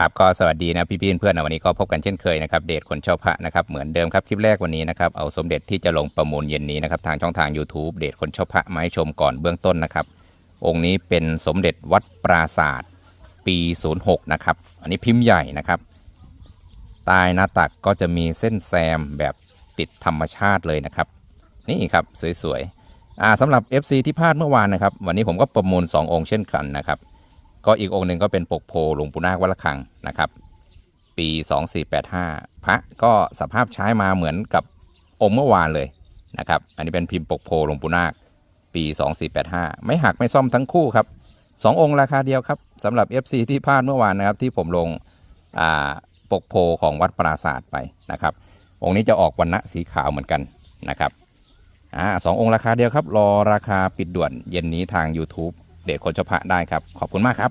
ครับก็สวัสดีนะพี่ๆเพื่อนนะวันนี้ก็พบกันเช่นเคยนะครับเดทคนชอบพระนะครับเหมือนเดิมครับคลิปแรกวันนี้นะครับเอาสมเด็จที่จะลงประมูลเย็นนี้นะครับทางช่องทาง YouTube เดทคนชอบพระมาให้ชมก่อนเบื้องต้นนะครับ องค์นี้เป็นสมเด็จวัดปราศาสตร์ปี 06 นะครับ อันนี้พิมพ์ใหญ่นะครับใต้หน้าตักก็จะมีเส้นแซมแบบติดธรรมชาติเลยนะครับ นี่ครับสวยๆสำหรับ FC ที่พลาดเมื่อวานนะครับ วันนี้ผมก็ประมูล 2 องค์เช่นกันนะครับ ก็อีกองค์หนึ่งก็เป็นปกโพหลวงปู่นาควัดละคังนะครับ ปี 2485 พระก็สภาพใช้มาเหมือนกับองค์เมื่อวานเลยนะครับ อันนี้เป็นพิมพ์ปกโพหลวงปู่นาคปี 2485 ไม่หักไม่ซ่อมทั้งคู่ครับ2องค์ราคาเดียวครับสำหรับ FC ที่พลาดเมื่อวานนะครับที่ผมลงปกโพของวัดปราศาสตร์ไปนะครับ องค์นี้จะออกวันณะสีขาวเหมือนกันนะครับอ่าสององค์ราคาเดียวครับ รอราคาปิดด่วนเย็นนี้ทาง YouTube เดทคนเฉพาะได้ครับ ขอบคุณมากครับ